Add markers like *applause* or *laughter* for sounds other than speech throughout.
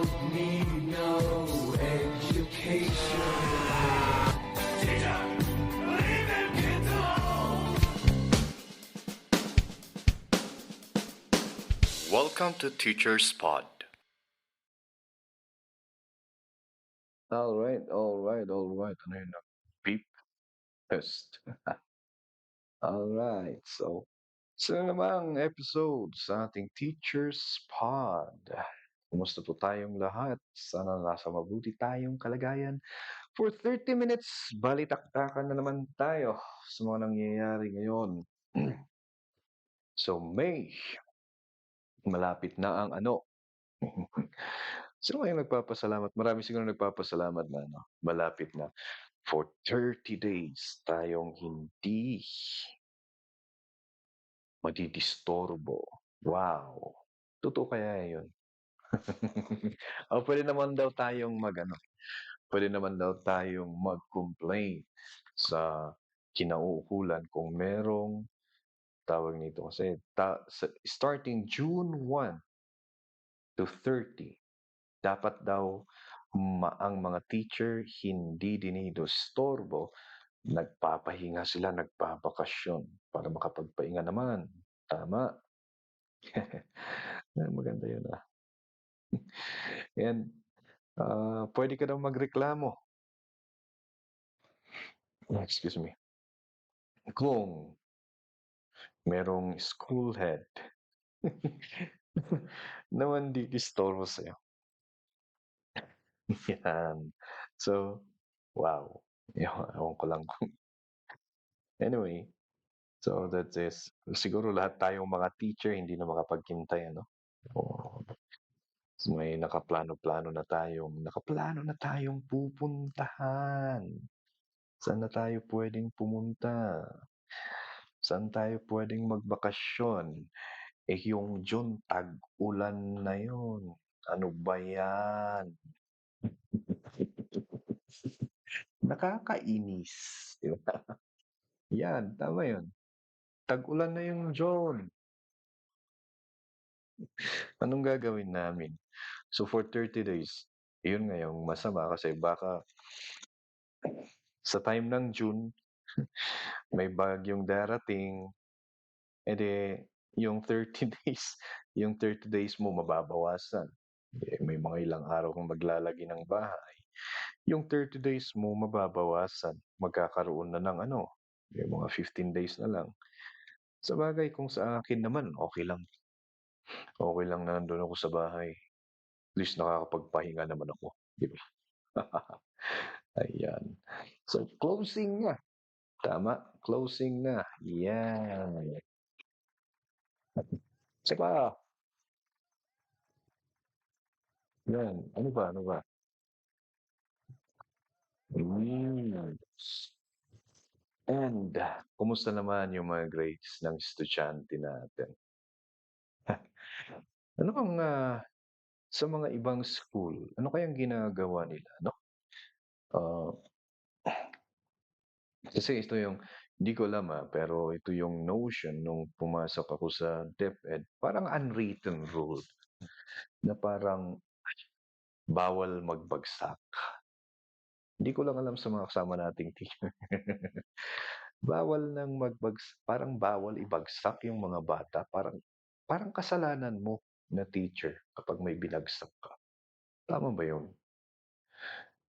don't need no education. Teacher, leave them kids alone. Welcome to Teacher's Pod. Alright, alright, alright. Ano yun? Beep test. *laughs* Alright, so isa na namang episode sa ating Teacher's Pod. Kumusta po tayong lahat? Sana nasa mabuti tayong kalagayan. For 30 minutes, balitaktakan na naman tayo sa mga nangyayari ngayon. *clears throat* so, May, malapit na ang ano. *laughs* Sino kayong nagpapasalamat? Marami siguro nagpapasalamat na ano, malapit na. For 30 days tayong hindi madidistorbo. Wow! Totoo kaya yun? *laughs* o pwede naman daw tayong mag ano, pwede naman daw tayong mag-complain sa kinauukulan kung merong tawag nito kasi ta, sa, starting June 1 to 30 dapat daw ma- ang mga teacher hindi dinidistorbo nagpapahinga sila nagpapakasyon para makapagpahinga naman. Tama. *laughs* Maganda yun ah and ah, pwede ka daw magreklamo excuse me kung merong school head *laughs* naman di disturbo sa'yo *laughs* Yan. So, wow. Ewan ewan ko lang kung *laughs* anyway, so that is siguro lahat tayong mga teacher hindi na makapaghintay ano? Oo. May nakaplano-plano na tayong nakaplano na tayong pupuntahan. Saan na tayo puwedeng pumunta? Saan tayo puwedeng magbakasyon? Eh, yung June tag-ulan na yun. Ano ba yan? *laughs* Nakakainis, 'di? Yan, tama yun. Tag-ulan na yung June. Anong gagawin namin? So, for 30 days, yun nga masama kasi baka sa time ng June, *laughs* may bagyong darating, eh di, yung 30 *laughs* days, yung 30 days mo mababawasan. Eh, may mga ilang araw kang maglalagi ng bahay. Yung 30 days mo mababawasan. Magkakaroon na ng ano, yung mga 15 days na lang. Sa bagay, kung sa akin naman, okay lang. Okay lang na nandun ako sa bahay. Least nakakapagpahinga naman ako. Di ba? *laughs* Ayan. So, closing na. Tama, closing na. Yan. Isa pa. Yan. Ano ba? Ano ba? Hmm. And kumusta naman yung mga grades ng estudyante natin? *laughs* Ano bang, ah, sa mga ibang school, ano kayang ginagawa nila, 'no? Ah kasi ito yung hindi ko alam, ah, pero ito yung notion nung pumasok ako sa DepEd, parang unwritten rule na parang bawal magbagsak. Hindi ko lang alam sa mga kasama nating teacher. *laughs* Bawal ng magbags parang bawal ibagsak yung mga bata, parang parang kasalanan mo na teacher kapag may binagsak ka. Tama ba yun?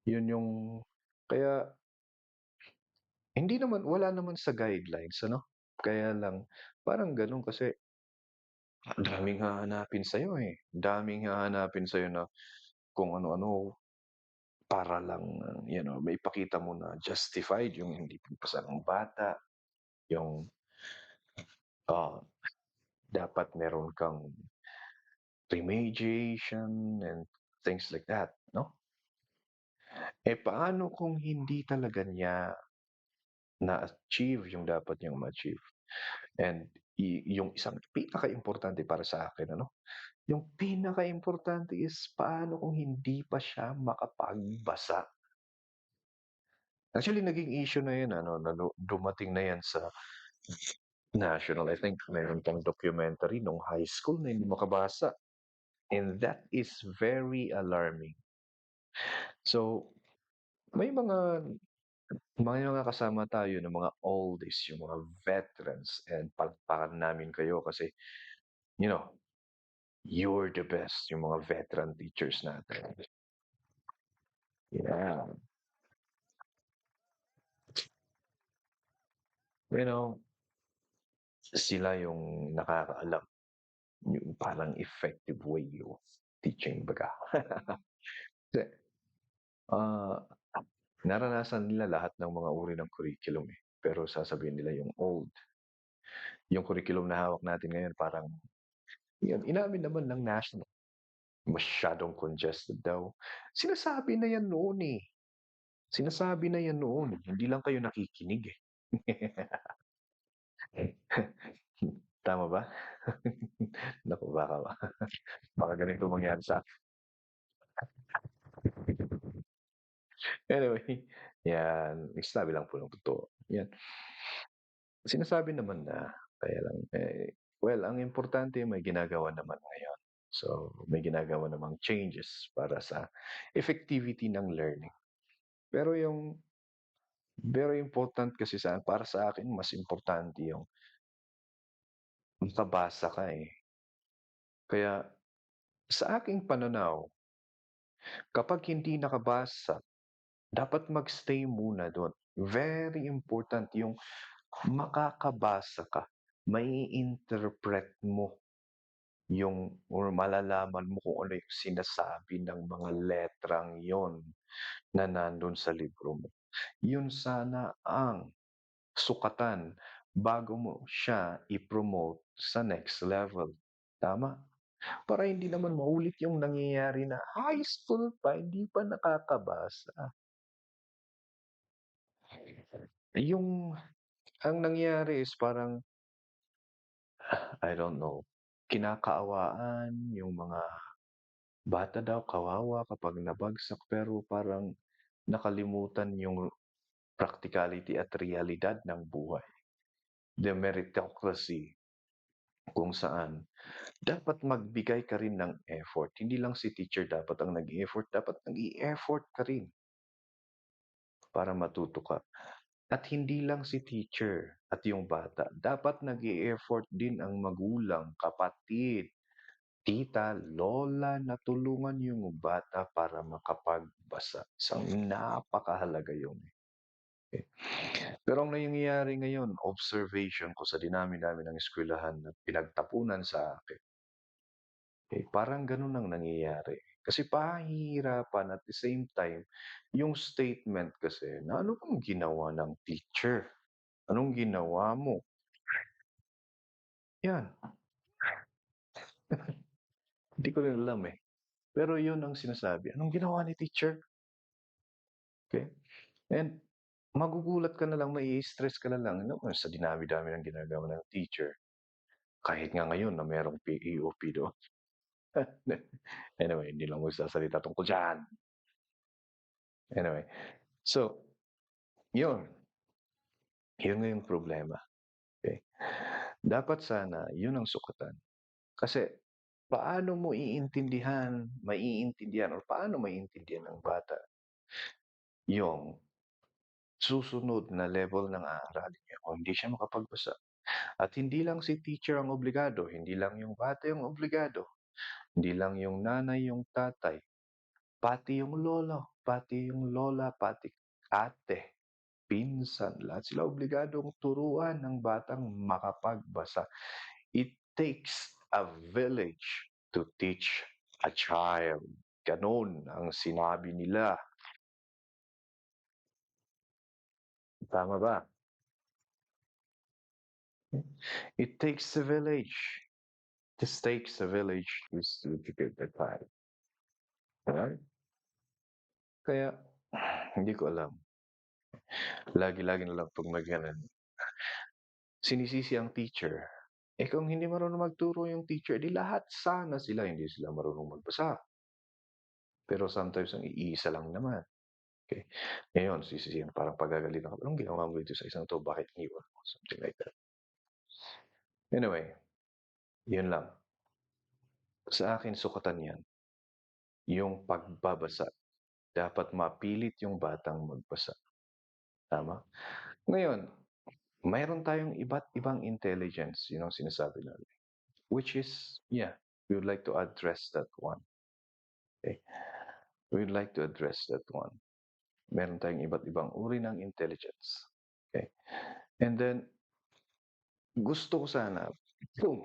Yun yung kaya hindi naman wala naman sa guidelines ano, kaya lang parang gano'n kasi daming hahanapin sa'yo, eh. Daming hahanapin sa'yo na kung ano-ano para lang, you know, maipakita mo na justified yung hindi pagpasa ng bata, yung ah, dapat meron kang remediation and things like that, 'no? Eh, paano kung hindi talaga niya na-achieve yung dapat niyang ma-achieve? And yung isang pinakaimportante para sa akin ano, yung pinakaimportante is paano kung hindi pa siya makapagbasa? Actually, naging issue na yan ano, na du dumating na yan sa national. I think meron pang documentary nung high school na hindi makabasa. And that is very alarming. So, may mga may mga kasama tayo na mga oldies, yung mga veterans and palakpakan namin kayo kasi, you know, you're the best, yung mga veteran teachers natin. Yeah. You know, sila yung nakakaalam yung parang effective way of teaching baga. *laughs* Kasi, ah, naranasan nila lahat ng mga uri ng curriculum eh. Pero sasabihin nila yung old. Yung curriculum na hawak natin ngayon parang, yun, inamin naman ng national. Masyadong congested daw. Sinasabi na yan noon eh. Sinasabi na yan noon. Hindi lang kayo nakikinig eh. *laughs* Tama ba? *laughs* Naku, baka ba? *laughs* Baka ganito mangyari sa *laughs* Anyway, yan. Nagsasabi lang po ng totoo. Yan. Sinasabi naman na, kaya lang, eh, well, ang importante may ginagawa naman ngayon. So, may ginagawa namang changes para sa effectivity ng learning. Pero yung very important kasi sa para sa akin mas importante yung makabasa ka eh. Kaya sa aking pananaw, kapag hindi nakabasa, dapat magstay muna doon. Very important yung makakabasa ka. May interpret mo yung or malalaman mo kung ano yung sinasabi ng mga letrang yon na nandun sa libro mo. Yun sana ang sukatan bago mo siya i-promote sa next level. Tama? Para hindi naman maulit yung nangyayari na high school pa, hindi pa nakakabasa. Yung ang nangyari is parang *sighs* I don't know, kinakaawaan yung mga bata daw, kawawa kapag nabagsak pero parang nakalimutan yung practicality at realidad ng buhay. The meritocracy kung saan dapat magbigay ka rin ng effort. Hindi lang si teacher dapat ang nag-effort, dapat nag-i-effort ka rin para matuto ka. At hindi lang si teacher at yung bata. Dapat nag effort din ang magulang, kapatid, tita, lola na tulungan yung bata para makapagbasa. Isang napakahalaga yun. Eh. Pero ang nangyayari ngayon, observation ko sa dinami-dami ng eskwelahan na pinagtapunan sa akin, eh, parang ganun ang nangyayari. Kasi pahihirapan at the same time, yung statement kasi na ano bang ginawa ng teacher? Anong ginawa mo? Yan. *laughs* Hindi ko rin alam eh. Pero yun ang sinasabi. Anong ginawa ni teacher? Okay? And magugulat ka na lang, mai stress ka na lang no? sa dinami-dami ng ginagawa ng teacher. Kahit nga ngayon na merong PEOP doon. *laughs* anyway, hindi lang magsasalita tungkol dyan. Anyway, so, yun. Yun nga yung problema. Okay? Dapat sana, yun ang sukatan. Kasi, paano mo iintindihan, maiintindihan, or paano maiintindihan ng bata yung susunod na level ng aaralin niya kung hindi siya makapagbasa. At hindi lang si teacher ang obligado, hindi lang yung bata yung obligado, hindi lang yung nanay, yung tatay, pati yung lolo, pati yung lola, pati ate, pinsan, lahat sila obligadong turuan ng batang makapagbasa. It takes a village to teach a child. Ganon ang sinabi nila. Tama ba? It takes a village. This takes a village to educate the child. Alright? Kaya, *sighs* hindi ko alam. Lagi-lagi na lang pag maganan. Sinisisi ang teacher. Eh kung hindi marunong magturo yung teacher, di lahat sana sila hindi sila marunong magbasa. Pero sometimes ang iisa lang naman. Okay. Ngayon, sisisihan, parang pagagalitan ka. Anong ginawa mo dito sa isang to? Bakit iniwan mo? Something like that. Anyway, yun lang. Sa akin sukatan 'yan. Yung pagbabasa. Dapat mapilit yung batang magbasa. Tama? Ngayon, mayroon tayong iba't ibang intelligence, yun ang sinasabi natin. Which is, yeah, we would like to address that one. Okay? We would like to address that one. Meron tayong iba't ibang uri ng intelligence. Okay? And then, gusto ko sana kung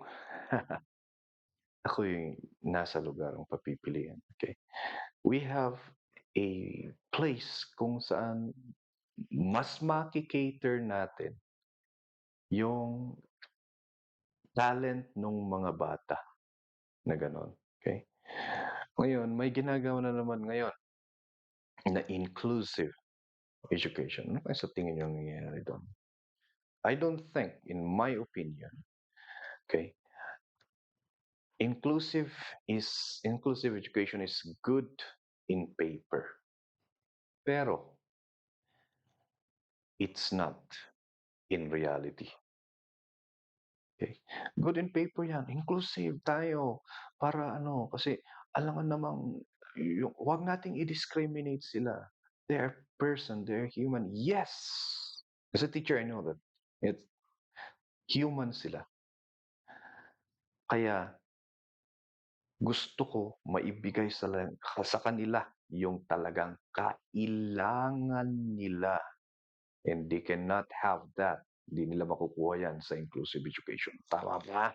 *laughs* ako yung nasa lugar ang papipiliin. Okay? We have a place kung saan mas maki-cater natin yung talent nung mga bata na gano'n. Okay? Ngayon, may ginagawa na naman ngayon na inclusive education. Ano kaya sa tingin niyo ang nangyayari do'n? I don't think, in my opinion, okay, inclusive is inclusive education is good in paper. Pero it's not in reality. Okay? Good in paper 'yan, inclusive tayo para ano, kasi alangan namang yung 'wag nating i-discriminate sila. They're person, they're human. Yes! As a teacher, I know that. It's human sila. Kaya gusto ko maibigay sa sa kanila yung talagang kailangan nila. And they cannot have that. Hindi nila makukuha 'yan sa inclusive education. Tama ba?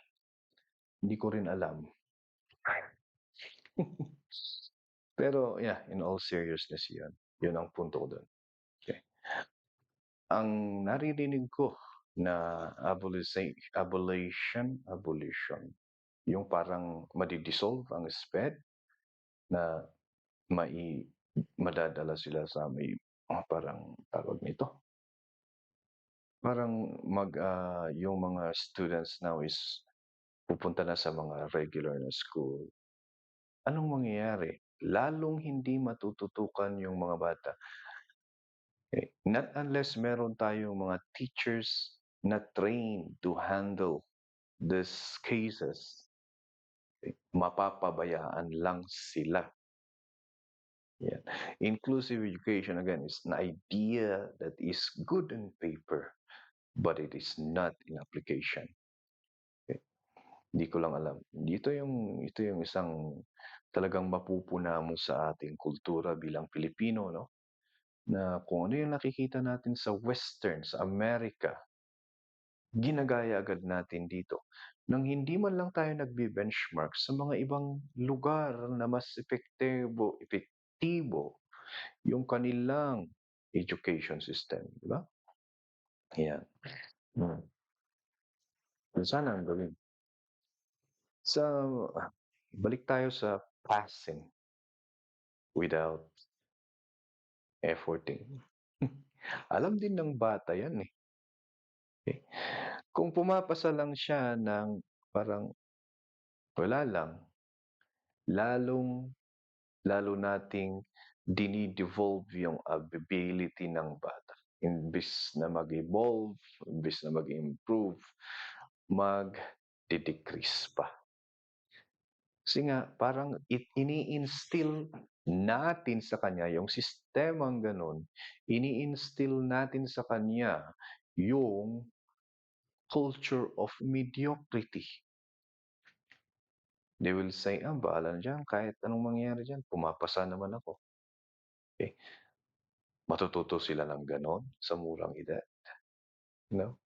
Hindi ko rin alam. *laughs* Pero yeah, in all seriousness 'yun. 'Yun ang punto ko do'n. Okay. Ang naririnig ko na abolisa abolition abolition, yung parang madi-dissolve ang SPED na mai madadala sila sa may ah, parang tawag nito? Parang mag ah, yung mga students now is pupunta na sa mga regular na school. Anong mangyayari? Lalong hindi matututukan yung mga bata. Eh, not unless meron tayong mga teachers na trained to handle these cases, eh, mapapabayaan lang sila. Yan. Inclusive education, again, is an idea that is good on paper, but it is not in application. Hindi ko lang alam. Dito yung ito yung isang talagang mapupuna mo sa ating kultura bilang Pilipino, no? Na kung ano yung nakikita natin sa Western, sa Amerika, ginagaya agad natin dito. Nang hindi man lang tayo nagbe-benchmark sa mga ibang lugar na mas epektibo, epektibo yung kanilang education system, di ba? Yan. Hmm. Yun sana ang gawin. Sa balik tayo sa passing without efforting. *laughs* Alam din ng bata 'yan, eh. Okay. Kung pumapasa lang siya ng parang wala lang, lalong lalo nating dine-devolve yung ability ng bata. Imbes na mag-evolve, imbes na mag-improve, magde-decrease pa. Kasi nga parang it ini-instill natin sa kanya yung sistemang gano'n, ini-instill natin sa kanya yung culture of mediocrity. They will say, "Ah, bahala na diyan kahit anong mangyari diyan, pumapasa naman ako." Okay. Matututo sila ng gano'n sa murang edad. No?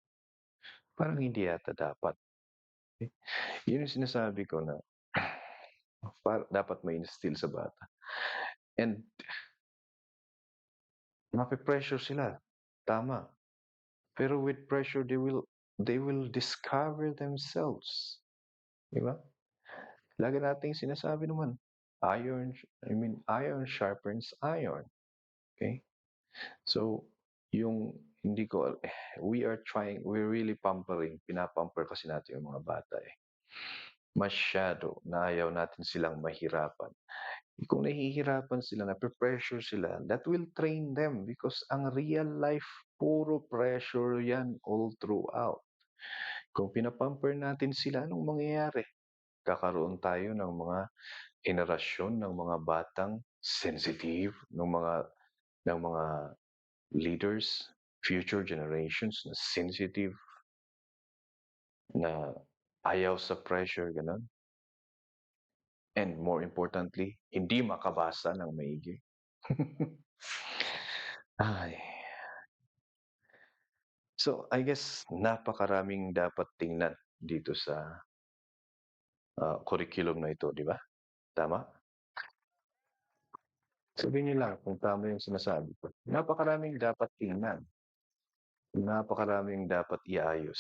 Parang hindi yata dapat. Okay. Yun yung sinasabi ko na par dapat ma-instill sa bata. And mape-pressure sila, tama. Pero with pressure they will they will discover themselves. Di? Lagi nating sinasabi naman, iron I mean, iron sharpens iron. Okay? So, yung hindi ko we are trying, we're really pampering, pinapamper kasi natin yung mga bata, eh. Masyado na ayaw natin silang mahirapan. Kung nahihirapan sila, nape-pressure sila, that will train them because ang real life, puro pressure yan all throughout. Kung pinapamper natin sila, anong mangyayari? kakaroon tayo ng mga henerasyon ng mga batang sensitive, ng mga ng mga leaders, future generations na sensitive, na ayaw sa pressure, gano'n. And more importantly, hindi makabasa ng maigi. *laughs* Ay. So, I guess napakaraming dapat tingnan dito sa ah, curriculum na ito, di ba? Tama? Sabihin niyo lang kung tama yung sinasabi ko. Napakaraming dapat tingnan. Napakaraming dapat iayos.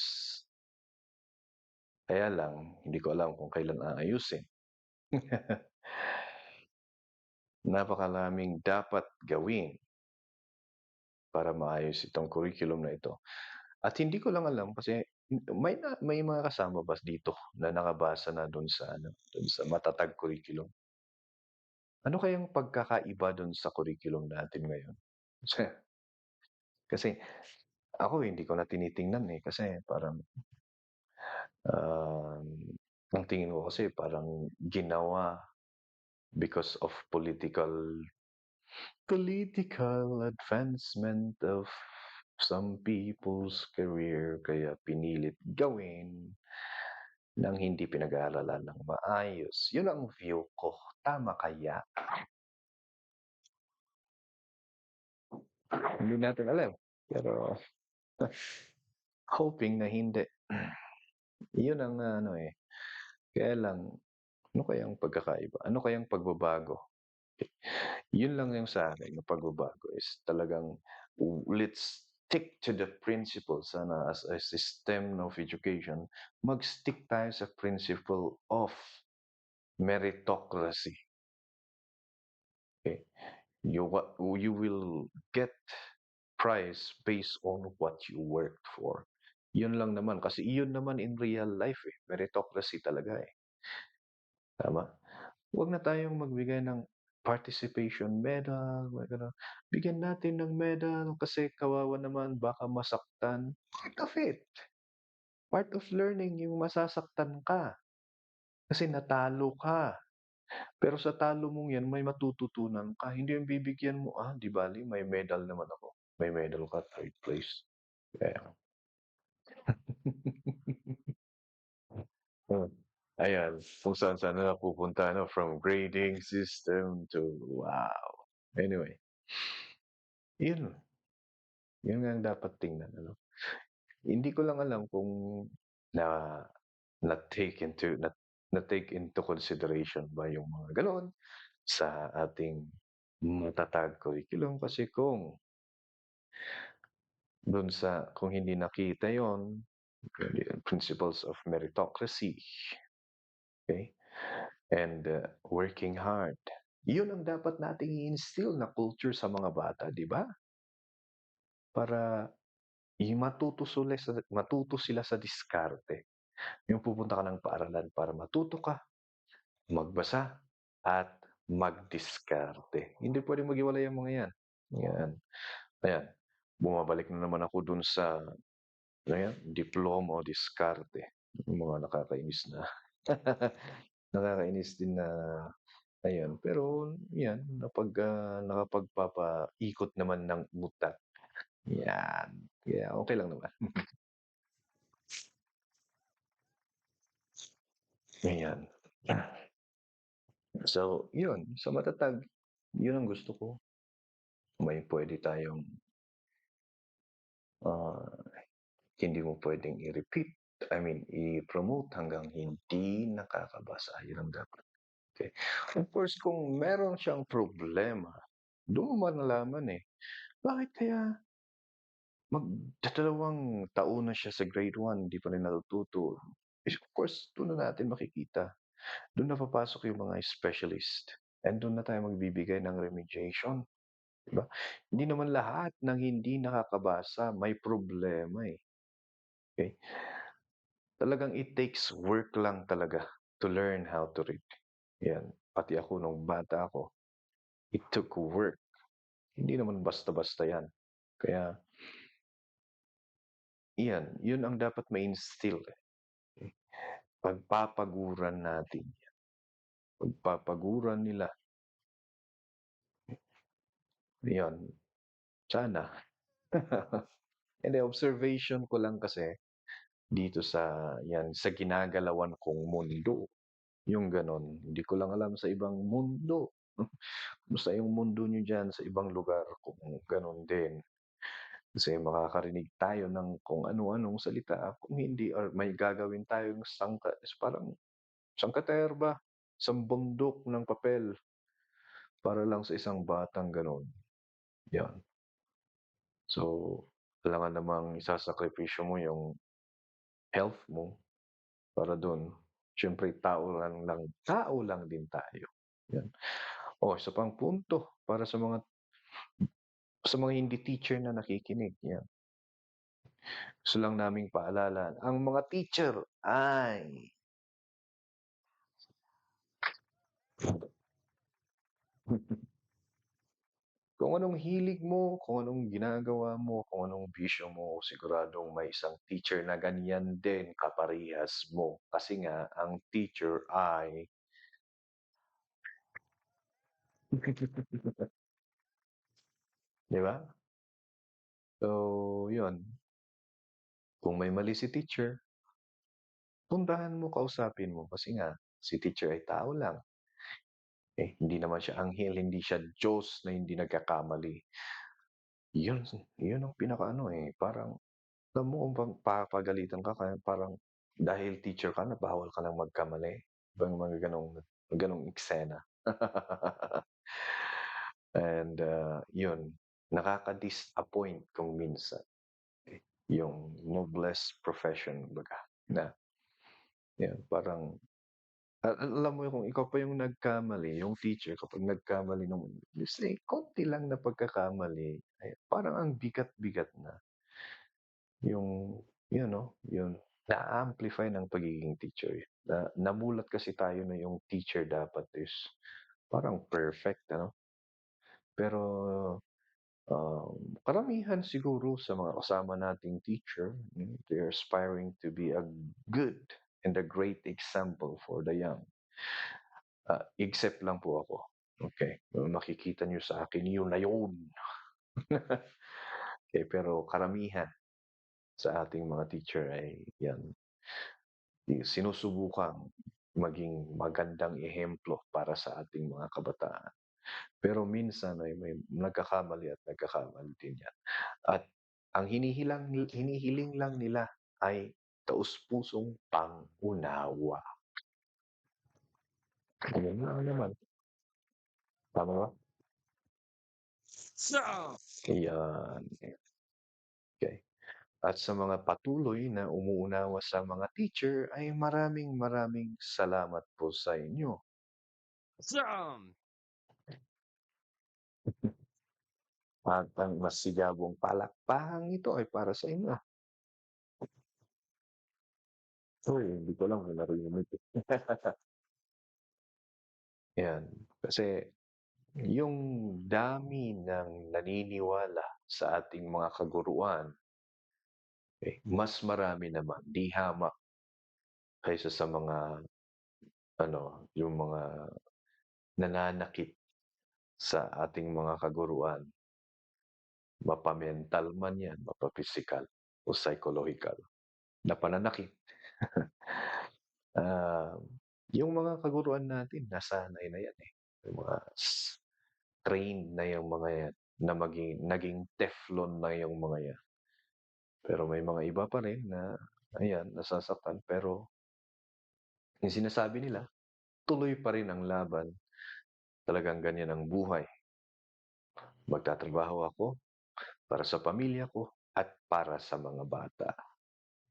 Kaya lang, hindi ko alam kung kailan aayusin. *laughs* Napakaraming dapat gawin para maayos itong curriculum na ito. At hindi ko lang alam kasi may may mga kasama ba dito na nakabasa na doon sa ano, doon sa matatag curriculum. Ano kayang pagkakaiba doon sa curriculum natin ngayon? *laughs* Kasi ako hindi ko na tinitingnan eh kasi parang um, ang tingin ko kasi parang ginawa because of political political advancement of some people's career kaya pinilit gawin nang hindi pinag-aaralan ng maayos. Yun ang view ko. Tama kaya? Hindi natin alam. Pero *laughs* hoping na hindi. Yun ang ano eh. Kaya lang, ano kayang pagkakaiba? Ano kayang pagbabago? Yun lang yung sa akin, yung pagbabago is talagang let's stick to the principles sana as a system of education. Mag-stick tayo sa principle of meritocracy. Okay. You, what, you will get prize based on what you worked for. Yun lang naman. Kasi yun naman in real life eh. Meritocracy talaga eh. Tama? Huwag na tayong magbigay ng participation medal. Bigyan natin ng medal kasi kawawa naman, baka masaktan. Part of it. Part of learning, yung masasaktan ka. Kasi natalo ka. Pero sa talo mong yan, may matututunan ka. Hindi yung bibigyan mo, ah, di bali, may medal naman ako. May medal ka, third place. Kaya. *laughs* Hmm. Ayan, kung saan-saan na napupunta, no? From grading system to wow. Anyway, yun. Yun nga ang dapat tingnan, ano? Hindi ko lang alam kung na na take into na, na take into consideration ba yung mga ganoon sa ating matatag curriculum kasi kung doon sa kung hindi nakita yon principles of meritocracy. Okay? And uh, working hard. Yun ang dapat nating i-instill na culture sa mga bata di ba? Para matuto sila sa matuto sila sa diskarte. Yung pupunta ka ng paaralan para matuto ka magbasa at magdiskarte. Hindi pwedeng maghiwalay ang mga yan. Yan. Ayan. Bumabalik na naman ako dun sa ano yan, diploma o diskarte. Yung mga nakakainis na *laughs* nakakainis din na ayun. Pero yan, napag, ah, nakapagpapaikot naman ng utak. Yan. Kaya okay lang naman. *laughs* Ayan. So, yun. Sa matatag, yun ang gusto ko. May pwede tayong ah, hindi mo pwedeng i-repeat. I mean, i-promote hanggang hindi nakakabasa. Yun ang dapat. Okay. Of course, kung meron siyang problema, doon mo malalaman eh. Bakit kaya magdadalawang taon na siya sa grade 1, hindi pa rin natututo? Is of course, doon na natin makikita. Doon na papasok yung mga specialist. And doon na tayo magbibigay ng remediation. Diba? Hindi naman lahat ng hindi nakakabasa may problema eh. Okay? Talagang it takes work lang talaga to learn how to read. Yan. Pati ako nung bata ako, it took work. Hindi naman basta-basta yan. Kaya, yan. Yun ang dapat ma-instill. Eh. pagpapaguran natin yan. Pagpapaguran nila. Yun, sana. *laughs* Hindi, observation ko lang kasi dito sa yan sa ginagalawan kong mundo. Yung gano'n. Hindi ko lang alam sa ibang mundo. *laughs* Kumusta yung mundo niyo diyan sa ibang lugar kung gano'n din. Kasi makakarinig tayo ng kung ano-anong salita kung hindi or may gagawin tayong sangka is parang sangkaterba, isang bundok ng papel para lang sa isang batang gano'n. Yan. So, kailangan namang isasakripisyo mo yung health mo para do'n. Siyempre tao lang lang tao lang din tayo. Yan. Oh, isa pang punto para sa mga sa mga hindi teacher na nakikinig, yan. Gusto lang naming paalala, ang mga teacher ay *laughs* kung anong hilig mo, kung anong ginagawa mo, kung anong bisyo mo, siguradong may isang teacher na ganyan din kaparehas mo. Kasi nga, ang teacher ay Di ba? So, yun. Kung may mali si teacher, puntahan mo, kausapin mo. Kasi nga, si teacher ay tao lang. Eh, hindi naman siya anghel, hindi siya Diyos na hindi nagkakamali. Yun, yun ang pinakaano eh. Parang, alam mo kung pag- papagalitan ka, parang dahil teacher ka na, bawal ka lang magkamali. Ibang mga ganong, ganong eksena. *laughs* And uh, yun, nakaka-disappoint kung minsan. Yung noblest profession, baga, na, yan, parang, al- alam mo kung ikaw pa yung nagkamali, yung teacher, kapag nagkamali nung, say, konti lang na pagkakamali, ay, parang ang bigat-bigat na. Yung, yun, no, yun, na-amplify ng pagiging teacher. Na, namulat kasi tayo na yung teacher dapat is parang perfect, ano? Pero um, karamihan siguro sa mga kasama nating teacher, mm, they're aspiring to be a good and a great example for the young. Ah, except lang po ako. Okay, makikita niyo sa akin yun na yun. *laughs* okay, pero karamihan sa ating mga teacher ay yan, sinusubukang maging magandang ehemplo para sa ating mga kabataan. Pero minsan ay may nagkakamali at nagkakamali din yan. At ang hinihilang, hinihiling lang nila ay taus-pusong pangunawa. Ganun lang naman. Tama ba? Ayan. Okay. At sa mga patuloy na umuunawa sa mga teacher ay maraming maraming salamat po sa inyo. At ang masigabong palakpahang ito ay para sa inyo. Uy, hindi ko lang kung narinig. Yan. Kasi yung dami ng naniniwala sa ating mga kaguruan, eh, mas marami naman, di hamak kaysa sa mga, ano, yung mga nananakit sa ating mga kaguruan. Mapamental man yan, mapapisikal o psychological na pananakit. *laughs* Ah, yung mga kaguruan natin, nasanay na yan eh. Yung mga trained na yung mga yan, na maging, naging teflon na yung mga yan. Pero may mga iba pa rin na, ayan, nasasaktan. Pero, yung sinasabi nila, tuloy pa rin ang laban. Talagang ganyan ang buhay. Magtatrabaho ako para sa pamilya ko at para sa mga bata.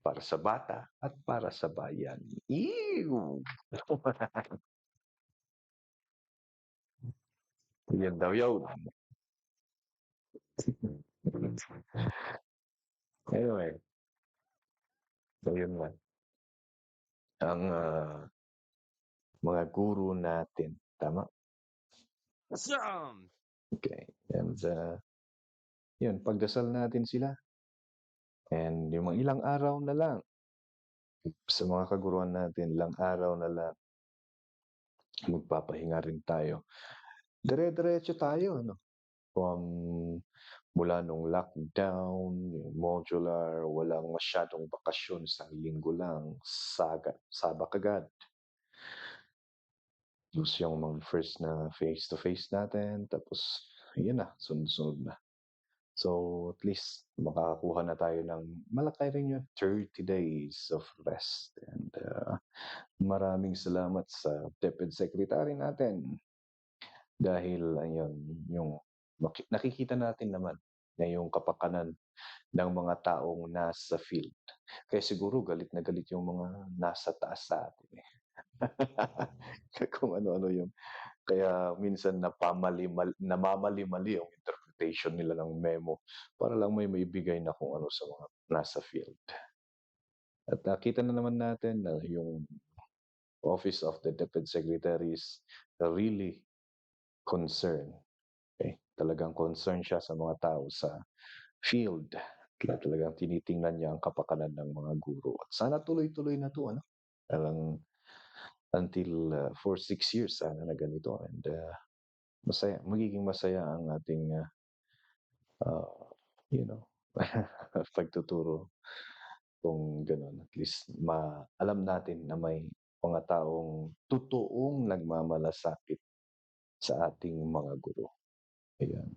Para sa bata at para sa bayan. Ew! Yan daw yun. Anyway. So, yun nga. Ang ah, mga guru natin. Tama? Okay. And uh, yun, pagdasal natin sila. And yung mga ilang araw na lang, Sa mga kaguruan natin, ilang araw na lang magpapahinga rin tayo. Dire-diretso tayo ano, from mula nung lockdown, modular, walang masyadong bakasyon, isang linggo lang, saga sabak agad. Tapos yung mga first na face-to-face natin, tapos yun na, sunod-sunod na. So, at least makakakuha na tayo ng malaki rin yun, 30 days of rest and, ah, maraming salamat sa DepEd secretary natin. Dahil ayun, yung nakikita natin naman na yung kapakanan ng mga taong nasa field. Kaya siguro galit na galit yung mga nasa taas sa atin, eh. *laughs* Kung ano-ano yung kaya minsan napamalimal namamali-mali yung interpretation nila ng memo para lang may maibigay na kung ano sa mga nasa field. At nakita na naman natin na yung Office of the DepEd Secretary is really concerned, okey. Talagang concerned siya sa mga tao sa field. Kaya talagang tinitingnan niya ang kapakanan ng mga guro at sana tuloy-tuloy na 'to ano, parang until, ah, for 6 years sana na ganito and, ah, masaya magiging masaya ang ating, ah, ah, you know, *laughs* pagtuturo kung gano'n. At least ma alam natin na may mga taong totoong nagmamalasakit sa ating mga guro, ayan.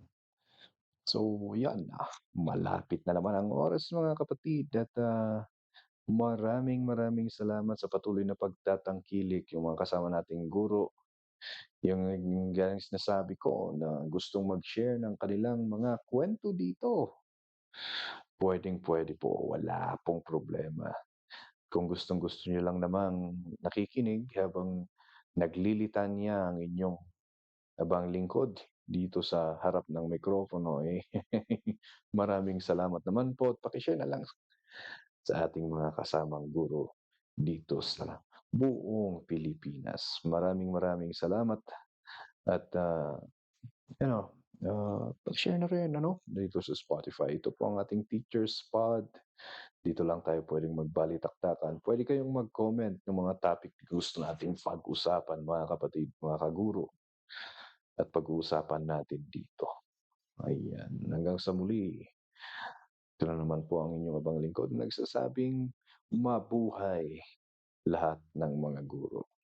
So, yan, ah, malapit na naman ang oras mga kapatid at, ah, maraming maraming salamat sa patuloy na pagtatangkilik, yung mga kasama nating guro, yung gaya ng sinasabi ko na gustong mag-share ng kanilang mga kuwento dito. Puwedeng-puwede po, wala pong problema. Kung gustong-gusto niyo lang namang nakikinig habang naglilitanya ang inyong abang lingkod dito sa harap ng mikropono, *laughs* eh, maraming salamat naman po at paki-share na lang sa ating mga kasamang guro dito sa buong Pilipinas. Maraming maraming salamat at, ah, you know, ah, paki-share na rin ano, dito sa Spotify. Ito po ang ating Teacher's Pod. Dito lang tayo puwedeng magbalik-taktakan. Puwede kayong mag-comment ng mga topic gusto nating pag-usapan mga kapatid, mga kaguro. At pag-uusapan natin dito. Ayan, hanggang sa muli. Ito na naman po ang inyong abang lingkod na nagsasabing mabuhay lahat ng mga guro.